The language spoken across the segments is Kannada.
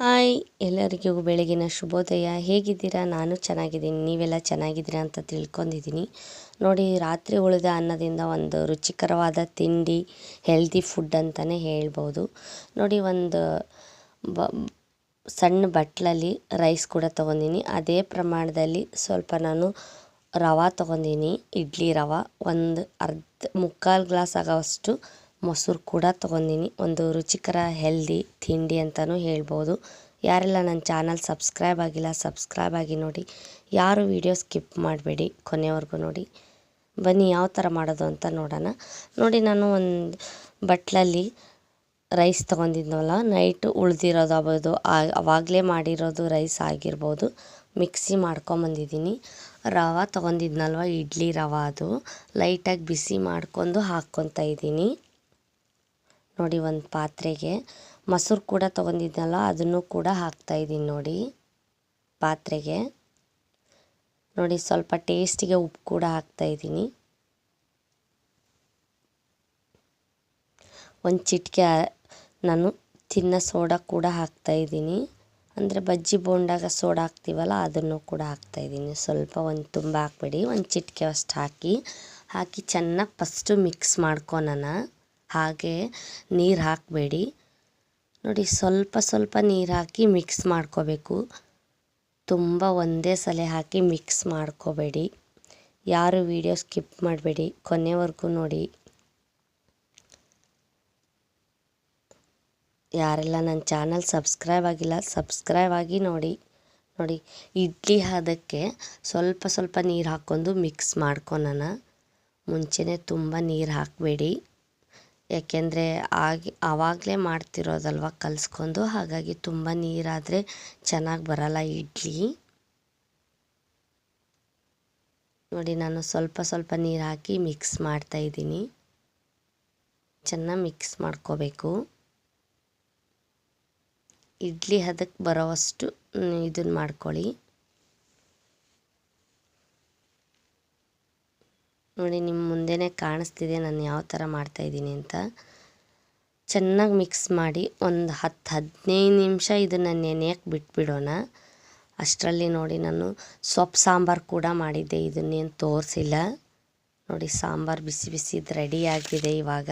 ಹಾಯ್, ಎಲ್ಲರಿಗೂ ಬೆಳಗಿನ ಶುಭೋದಯ. ಹೇಗಿದ್ದೀರಾ? ನಾನು ಚೆನ್ನಾಗಿದ್ದೀನಿ. ನೀವೆಲ್ಲ ಚೆನ್ನಾಗಿದ್ದೀರಾ ಅಂತ ತಿಳ್ಕೊಂಡಿದ್ದೀನಿ. ನೋಡಿ, ರಾತ್ರಿ ಉಳಿದ ಅನ್ನದಿಂದ ಒಂದು ರುಚಿಕರವಾದ ತಿಂಡಿ ಹೆಲ್ದಿ ಫುಡ್ ಅಂತಲೇ ಹೇಳ್ಬೋದು. ನೋಡಿ, ಒಂದು ಬ, ಸಣ್ಣ ಬಟ್ಲಲ್ಲಿ ರೈಸ್ ಕೂಡ ತೊಗೊಂಡಿನಿ. ಅದೇ ಪ್ರಮಾಣದಲ್ಲಿ ಸ್ವಲ್ಪ ನಾನು ರವೆ ತೊಗೊಂಡಿನಿ. ಇಡ್ಲಿ ರವೆ. ಒಂದು ಅರ್ಧ ಮುಕ್ಕಾಲು ಗ್ಲಾಸ್ ಆಗೋವಷ್ಟು ಮೊಸರು ಕೂಡ ತೊಗೊಂಡಿನಿ. ಒಂದು ರುಚಿಕರ ಹೆಲ್ದಿ ತಿಂಡಿ ಅಂತಲೂ ಹೇಳ್ಬೋದು. ಯಾರೆಲ್ಲ ನನ್ನ ಚಾನಲ್ ಸಬ್ಸ್ಕ್ರೈಬ್ ಆಗಿಲ್ಲ, ಸಬ್ಸ್ಕ್ರೈಬ್ ಆಗಿ ನೋಡಿ. ಯಾರು ವಿಡಿಯೋ ಸ್ಕಿಪ್ ಮಾಡಬೇಡಿ ಕೊನೆವರೆಗೂ ನೋಡಿ. ಬನ್ನಿ ಯಾವ ಥರ ಮಾಡೋದು ಅಂತ ನೋಡೋಣ. ನೋಡಿ ನಾನು ಒಂದು ಬಟ್ಲಲ್ಲಿ ರೈಸ್ ತೊಗೊಂಡಿದ್ನಲ್ಲ ನೈಟ್ ಉಳಿದಿರೋದು ಆಗ್ಬೋದು ಆವಾಗಲೇ ಮಾಡಿರೋದು ರೈಸ್ ಆಗಿರ್ಬೋದು. ಮಿಕ್ಸಿ ಮಾಡ್ಕೊಂಬಂದಿದ್ದೀನಿ ರವೆ ತೊಗೊಂಡಿದ್ನಲ್ವ, ಇಡ್ಲಿ ರವೆ ಅದು. ಲೈಟಾಗಿ ಬಿಸಿ ಮಾಡ್ಕೊಂಡು ಹಾಕ್ಕೊತಾ ಇದ್ದೀನಿ. ನೋಡಿ ಒಂದು ಪಾತ್ರೆಗೆ. ಮೊಸರು ಕೂಡ ತೊಗೊಂಡಿದ್ನಲ್ಲ ಅದನ್ನು ಕೂಡ ಹಾಕ್ತಾಯಿದ್ದೀನಿ ನೋಡಿ. ಪಾತ್ರೆಗೆ. ನೋಡಿ ಸ್ವಲ್ಪ ಟೇಸ್ಟಿಗೆ ಉಪ್ಪು ಕೂಡ ಹಾಕ್ತಾಯಿದ್ದೀನಿ ಒಂದು ಚಿಟಿಕೆ ನಾನು ತಿನ್ನೋ ಸೋಡಾ ಕೂಡ ಹಾಕ್ತಾಯಿದ್ದೀನಿ ಅಂದರೆ ಬಜ್ಜಿ ಬೋಂಡಾಗ ಸೋಡಾ ಹಾಕ್ತೀವಲ್ಲ, ಅದನ್ನು ಕೂಡ ಹಾಕ್ತಾಯಿದ್ದೀನಿ ಸ್ವಲ್ಪ ಒಂದು ತುಂಬ ಹಾಕ್ಬೇಡಿ. ಒಂದು ಚಿಟಿಕೆ ಅಷ್ಟು ಹಾಕಿ. ಹಾಕಿ ಚೆನ್ನಾಗಿ ಫಸ್ಟು ಮಿಕ್ಸ್ ಮಾಡ್ಕೊಳೋಣ ಹಾಗೆ ನೀರು ಹಾಕಬೇಡಿ. ನೋಡಿ ಸ್ವಲ್ಪ ಸ್ವಲ್ಪ ನೀರು ಹಾಕಿ ಮಿಕ್ಸ್ ಮಾಡ್ಕೋಬೇಕು. ತುಂಬ ಒಂದೇ ಸಲ ಹಾಕಿ ಮಿಕ್ಸ್ ಮಾಡ್ಕೋಬೇಡಿ. ಯಾರು ವಿಡಿಯೋ ಸ್ಕಿಪ್ ಮಾಡಬೇಡಿ, ಕೊನೆವರೆಗೂ ನೋಡಿ. ಯಾರೆಲ್ಲ ನನ್ನ ಚಾನಲ್ ಸಬ್ಸ್ಕ್ರೈಬ್ ಆಗಿಲ್ಲ ಸಬ್ಸ್ಕ್ರೈಬ್ ಆಗಿ ನೋಡಿ. ನೋಡಿ, ಇಡ್ಲಿ ಅದಕ್ಕೆ ಸ್ವಲ್ಪ ಸ್ವಲ್ಪ ನೀರು ಹಾಕ್ಕೊಂಡು ಮಿಕ್ಸ್ ಮಾಡ್ಕೊಳೋಣ ಮುಂಚೆನೇ ತುಂಬ ನೀರು ಹಾಕಬೇಡಿ. ಯಾಕೆಂದರೆ ಆಗಿ, ಆವಾಗಲೇ ಮಾಡ್ತಿರೋದಲ್ವ ಕಲಿಸ್ಕೊಂಡು, ಹಾಗಾಗಿ ತುಂಬ ನೀರಾದರೆ ಚೆನ್ನಾಗಿ ಬರಲ್ಲ ಇಡ್ಲಿ. ನೋಡಿ, ನಾನು ಸ್ವಲ್ಪ ಸ್ವಲ್ಪ ನೀರು ಹಾಕಿ ಮಿಕ್ಸ್ ಮಾಡ್ತಾ ಇದ್ದೀನಿ. ಚೆನ್ನಾಗಿ ಮಿಕ್ಸ್ ಮಾಡ್ಕೋಬೇಕು. ಇಡ್ಲಿ ಹದಕ್ಕೆ ಬರೋವಷ್ಟು ಇದನ್ನು ಮಾಡ್ಕೊಳ್ಳಿ. ನೋಡಿ ನಿಮ್ಮ ಮುಂದೆನೇ ಕಾಣಿಸ್ತಿದೆ ನಾನು ಯಾವ ಥರ ಮಾಡ್ತಾಯಿದ್ದೀನಿ ಅಂತ. ಚೆನ್ನಾಗಿ ಮಿಕ್ಸ್ ಮಾಡಿ ಒಂದು ಹತ್ತು ಹದಿನೈದು ನಿಮಿಷ ಇದನ್ನು ನೆನೆಯಕ್ಕೆ ಬಿಟ್ಬಿಡೋಣ. ಅಷ್ಟರಲ್ಲಿ ನೋಡಿ ನಾನು ಸೊಪ್ಪು ಸಾಂಬಾರು ಕೂಡ ಮಾಡಿದ್ದೆ, ಇದನ್ನೇನು ತೋರಿಸಿಲ್ಲ. ನೋಡಿ, ಸಾಂಬಾರು ಬಿಸಿ ಬಿಸಿದು ರೆಡಿ ಆಗಿದೆ ಇವಾಗ.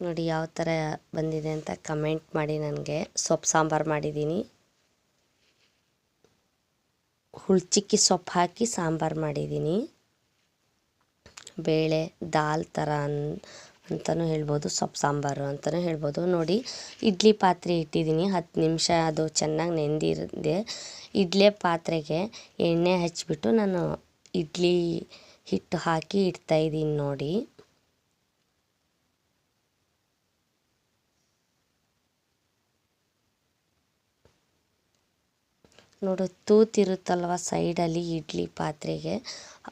ನೋಡಿ, ಯಾವ ಥರ ಬಂದಿದೆ ಅಂತ ಕಮೆಂಟ್ ಮಾಡಿ ನನಗೆ. ಸೊಪ್ಪು ಸಾಂಬಾರು ಮಾಡಿದ್ದೀನಿ. ಹುಳ್ಚಿಕ್ಕಿ ಸೊಪ್ಪು ಹಾಕಿ ಸಾಂಬಾರು ಮಾಡಿದ್ದೀನಿ. ಬೇಳೆ, ದಾಲ್ ಥರ ಅನ್ ಅಂತಲೂ ಹೇಳ್ಬೋದು, ಸೊಪ್ಪು ಸಾಂಬಾರು ಅಂತಲೂ ಹೇಳ್ಬೋದು. ನೋಡಿ, ಇಡ್ಲಿ ಪಾತ್ರೆ ಇಟ್ಟಿದ್ದೀನಿ, ಹತ್ತು ನಿಮಿಷ ಅದು ಚೆನ್ನಾಗಿ ನೆಂದಿರದೆ, ಇಡ್ಲಿ ಪಾತ್ರೆಗೆ ಎಣ್ಣೆ ಹಚ್ಚಿಬಿಟ್ಟು ನಾನು ಇಡ್ಲಿ ಹಿಟ್ಟು ಹಾಕಿ ಇಡ್ತಾಯಿದ್ದೀನಿ ನೋಡಿ. ನೋಡು, ತೂತಿರುತ್ತಲ್ವ ಸೈಡಲ್ಲಿ ಇಡ್ಲಿ ಪಾತ್ರೆಗೆ?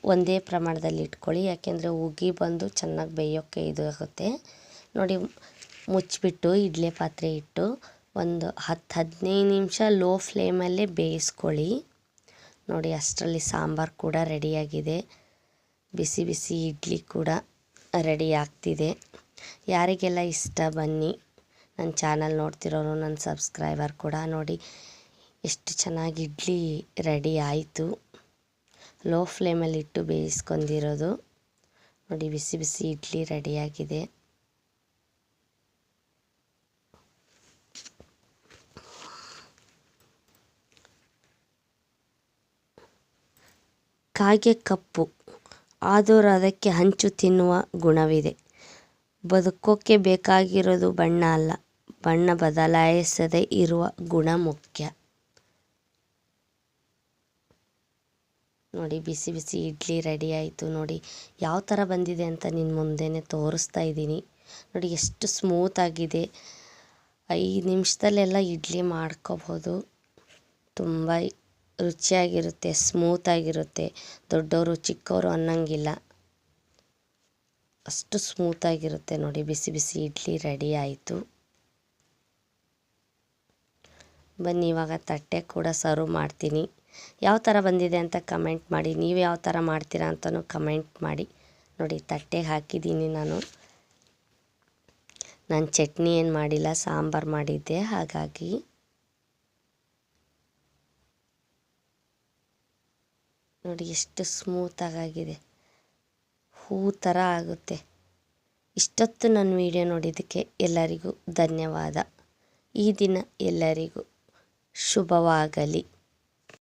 ಒಂದೇ ಪ್ರಮಾಣದಲ್ಲಿ ಇಟ್ಕೊಳ್ಳಿ, ಯಾಕೆಂದರೆ ಉಗಿ ಬಂದು ಚೆನ್ನಾಗಿ ಬೇಯೋಕ್ಕೆ ಇದು ಆಗುತ್ತೆ. ನೋಡಿ, ಮುಚ್ಚಿಬಿಟ್ಟು ಇಡ್ಲಿ ಪಾತ್ರೆ ಇಟ್ಟು ಒಂದು ಹತ್ತು, ಹದಿನೈದು ನಿಮಿಷ ಲೋ ಫ್ಲೇಮಲ್ಲೇ ಬೇಯಿಸ್ಕೊಳ್ಳಿ. ನೋಡಿ, ಅಷ್ಟರಲ್ಲಿ ಸಾಂಬಾರು ಕೂಡ ರೆಡಿಯಾಗಿದೆ. ಬಿಸಿ ಬಿಸಿ ಇಡ್ಲಿ ಕೂಡ ರೆಡಿ ಆಗ್ತಿದೆ. ಯಾರಿಗೆಲ್ಲ ಇಷ್ಟ, ಬನ್ನಿ. ನನ್ನ ಚಾನಲ್ ನೋಡ್ತಿರೋರು, ನನ್ನ ಸಬ್ಸ್ಕ್ರೈಬರ್ ಕೂಡ ನೋಡಿ. ಎಷ್ಟು ಚೆನ್ನಾಗಿ ಇಡ್ಲಿ ರೆಡಿ ಆಯಿತು. ಲೋ ಫ್ಲೇಮಲ್ಲಿ ಇಟ್ಟು ಬೇಯಿಸ್ಕೊಂಡಿರೋದು. ನೋಡಿ, ಬಿಸಿ ಬಿಸಿ ಇಡ್ಲಿ ರೆಡಿಯಾಗಿದೆ ಕಾಗೆ ಕಪ್ಪು. ಆದರೂ ಅದಕ್ಕೆ ಹಂಚು ತಿನ್ನುವ ಗುಣವಿದೆ. ಬದುಕೋಕ್ಕೆ ಬೇಕಾಗಿರೋದು ಬಣ್ಣ ಅಲ್ಲ. ಬಣ್ಣ ಬದಲಾಯಿಸದೇ ಇರುವ ಗುಣ ಮುಖ್ಯ. ನೋಡಿ, ಬಿಸಿ ಬಿಸಿ ಇಡ್ಲಿ ರೆಡಿ ಆಯಿತು ನೋಡಿ. ಯಾವ ಥರ ಬಂದಿದೆ ಅಂತ ನಿನ್ನ ಮುಂದೆನೇ ತೋರಿಸ್ತಾ ಇದ್ದೀನಿ. ನೋಡಿ, ಎಷ್ಟು ಸ್ಮೂತಾಗಿದೆ ಐದು ನಿಮಿಷದಲ್ಲೆಲ್ಲ ಇಡ್ಲಿ ಮಾಡ್ಕೋಬೋದು. ತುಂಬ ರುಚಿಯಾಗಿರುತ್ತೆ ಸ್ಮೂತಾಗಿರುತ್ತೆ ದೊಡ್ಡವರು, ಚಿಕ್ಕವರು ಅನ್ನೋಂಗಿಲ್ಲ. ಅಷ್ಟು ಸ್ಮೂತಾಗಿರುತ್ತೆ ನೋಡಿ, ಬಿಸಿ ಬಿಸಿ ಇಡ್ಲಿ ರೆಡಿ ಆಯಿತು. ಬನ್ನಿ, ಇವಾಗ ತಟ್ಟೆ ಕೂಡ ಸರ್ವ್ ಮಾಡ್ತೀನಿ. ಯಾವ ಥರ ಬಂದಿದೆ ಅಂತ ಕಮೆಂಟ್ ಮಾಡಿ, ನೀವು ಯಾವ ಥರ ಮಾಡ್ತೀರಾ ಅಂತಲೂ ಕಮೆಂಟ್ ಮಾಡಿ. ನೋಡಿ, ತಟ್ಟೆಗೆ ಹಾಕಿದ್ದೀನಿ ನಾನು. ನಾನು ಚಟ್ನಿ ಏನು ಮಾಡಿಲ್ಲ, ಸಾಂಬಾರು ಮಾಡಿದ್ದೆ. ಹಾಗಾಗಿ ನೋಡಿ, ಎಷ್ಟು ಸ್ಮೂತಾಗಾಗಿದೆ ಹೂ ಥರ ಆಗುತ್ತೆ. ಇಷ್ಟೊತ್ತು ನನ್ನ ವಿಡಿಯೋ ನೋಡಿದ್ದಕ್ಕೆ ಎಲ್ಲರಿಗೂ ಧನ್ಯವಾದ. ಈ ದಿನ ಎಲ್ಲರಿಗೂ ಶುಭವಾಗಲಿ.